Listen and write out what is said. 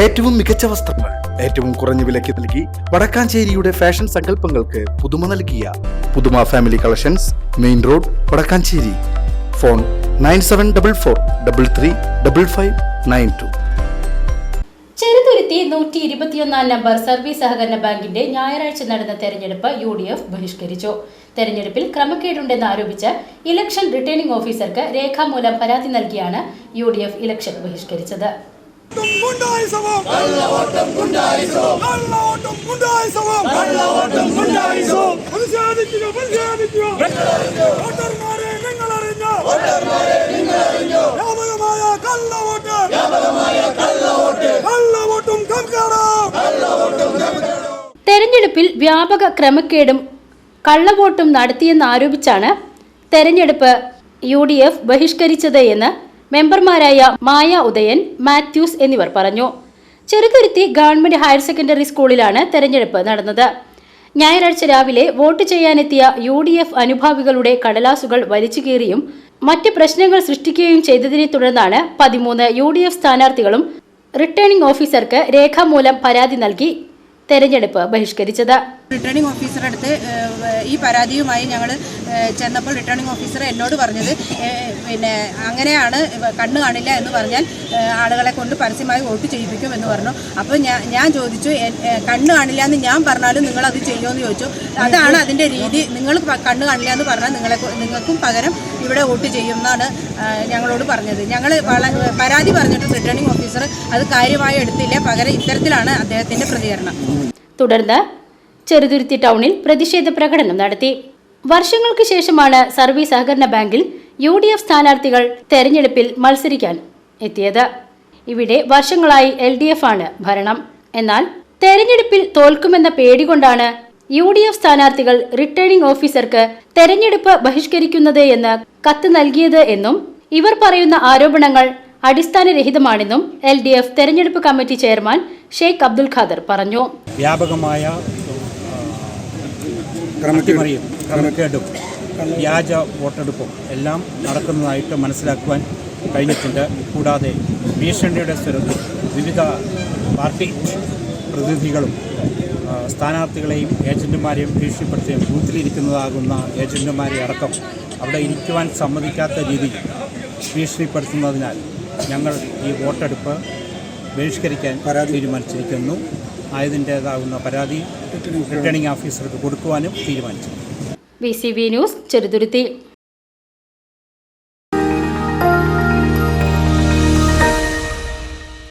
ഏറ്റവും മികച്ച വസ്ത്രങ്ങൾ ഏറ്റവും കുറഞ്ഞ വിലയ്ക്ക് നൽകി വടക്കാഞ്ചേരിയുടെ ഫാഷൻ സങ്കല്പങ്ങൾക്ക് പുതുമ നൽകിയ Puthuma family collections main road Vadakkanchery. Phone nine seven double four double three double five nine two. Cheruthuruthy നൂറ്റി ഇരുപത്തിയൊന്നാം നമ്പർ സർവീസ് സഹകരണ ബാങ്കിന്റെ ഞായറാഴ്ച നടന്ന തെരഞ്ഞെടുപ്പ് യു ഡി എഫ് ബഹിഷ്കരിച്ചു. തെരഞ്ഞെടുപ്പിൽ ക്രമക്കേടുണ്ടെന്ന് ആരോപിച്ച് ഇലക്ഷൻ റിട്ടേണിംഗ് ഓഫീസർക്ക് രേഖാമൂലം പരാതി നൽകിയാണ് യു ഡി എഫ് ഇലക്ഷൻ ബഹിഷ്കരിച്ചത്. വോട്ടർമാരെ നിങ്ങൾ അറിഞ്ഞോ വ്യാപകമായ തെരഞ്ഞെടുപ്പിൽ വ്യാപക ക്രമക്കേടും കള്ളവോട്ടും നടത്തിയെന്ന് ആരോപിച്ചാണ് തെരഞ്ഞെടുപ്പ് യു ഡി എഫ് ബഹിഷ്കരിച്ചത് എന്ന് മെമ്പർമാരായ മായ ഉദയൻ മാത്യൂസ് എന്നിവർ പറഞ്ഞു. ചെറുതുരുത്തി ഗവൺമെന്റ് ഹയർ സെക്കൻഡറി സ്കൂളിലാണ് തെരഞ്ഞെടുപ്പ് നടന്നത്. ഞായറാഴ്ച രാവിലെ വോട്ട് ചെയ്യാനെത്തിയ യു ഡി എഫ് അനുഭാവികളുടെ കടലാസുകൾ വലിച്ചുകീറിയും മറ്റ് പ്രശ്നങ്ങൾ സൃഷ്ടിക്കുകയും ചെയ്തതിനെ തുടർന്നാണ് പതിമൂന്ന് യു ഡി എഫ് സ്ഥാനാർത്ഥികളും റിട്ടേണിംഗ് ഓഫീസർക്ക് രേഖാമൂലം പരാതി നൽകി തെരഞ്ഞെടുപ്പ് ബഹിഷ്കരിച്ചത്. റിട്ടേണിംഗ് ഓഫീസറുടെ അടുത്ത് ഈ പരാതിയുമായി ഞങ്ങൾ ചെന്നപ്പോൾ റിട്ടേണിംഗ് ഓഫീസർ എന്നോട് പറഞ്ഞത് പിന്നെ അങ്ങനെയാണ് കണ്ണു കാണില്ല എന്ന് പറഞ്ഞാൽ ആളുകളെ കൊണ്ട് പരസ്യമായി വോട്ട് ചെയ്യിപ്പിക്കും എന്ന് പറഞ്ഞു. അപ്പോൾ ഞാൻ ഞാൻ ചോദിച്ചു കണ്ണു കാണില്ല എന്ന് ഞാൻ പറഞ്ഞാലും നിങ്ങൾ അത് ചെയ്യുമെന്ന് ചോദിച്ചു. അതാണ് അതിന്റെ രീതി. നിങ്ങൾ കണ്ണു കാണില്ല എന്ന് പറഞ്ഞാൽ നിങ്ങളെ നിങ്ങൾക്കും പകരം ഇവിടെ വോട്ട് ചെയ്യും എന്നാണ് ഞങ്ങളോട് പറഞ്ഞത്. ഞങ്ങൾ പരാതി പറഞ്ഞിട്ട് റിട്ടേണിംഗ് ഓഫീസർ അത് കാര്യമായി എടുത്തില്ല. പകരം ഇത്തരത്തിലാണ് അദ്ദേഹത്തിന്റെ പ്രതികരണം. തുടർന്ന് ചെറുതുരുത്തി ടൗണിൽ പ്രതിഷേധ പ്രകടനം നടത്തി. വർഷങ്ങൾക്ക് ശേഷമാണ് സർവീസ് സഹകരണ ബാങ്കിൽ യു ഡി എഫ് സ്ഥാനാർത്ഥികൾ തെരഞ്ഞെടുപ്പിൽ മത്സരിക്കാൻ എത്തിയത്. ഇവിടെ വർഷങ്ങളായി എൽ ഡി എഫ് ആണ് ഭരണം. എന്നാൽ തെരഞ്ഞെടുപ്പിൽ തോൽക്കുമെന്ന പേടി കൊണ്ടാണ് യു ഡി എഫ് സ്ഥാനാർത്ഥികൾ റിട്ടേണിംഗ് ഓഫീസർക്ക് തെരഞ്ഞെടുപ്പ് ബഹിഷ്കരിക്കുന്നത് എന്ന് കത്ത് നൽകിയത് എന്നും ഇവർ പറയുന്ന ആരോപണങ്ങൾ അടിസ്ഥാനരഹിതമാണെന്നും എൽ ഡി എഫ് തെരഞ്ഞെടുപ്പ് കമ്മിറ്റി ചെയർമാൻ ഷെയ്ഖ് അബ്ദുൽ ഖാദർ പറഞ്ഞു. വ്യാപകമായ അട്ടിമറിയും. ക്രമക്കേടും. വ്യാജ വോട്ടെടുപ്പും എല്ലാം നടക്കുന്നതായിട്ട് മനസ്സിലാക്കുവാൻ കഴിഞ്ഞിട്ടുണ്ട്. കൂടാതെ ഭീഷണിയുടെ സ്വരത്തിൽ വിവിധ പാർട്ടി പ്രതിനിധികളും സ്ഥാനാർത്ഥികളെയും ഏജന്റുമാരെയും ഭീഷണിപ്പെടുത്തുകയും ബൂത്തിലിരിക്കുന്നതാകുന്ന ഏജന്റുമാരെ അടക്കം അവിടെ ഇരിക്കുവാൻ സമ്മതിക്കാത്ത രീതിയിൽ ഭീഷണിപ്പെടുത്തുന്നതിനാൽ ഞങ്ങൾ ഈ വോട്ടെടുപ്പ് ബഹിഷ്കരിക്കാൻ തീരുമാനിച്ചിരിക്കുന്നു. ആയതിന്റേതാകുന്ന പരാതി റിട്ടേണിംഗ് ഓഫീസർക്ക് കൊടുക്കുവാനും തീരുമാനിച്ചു. V C B news Cheruthuruthy.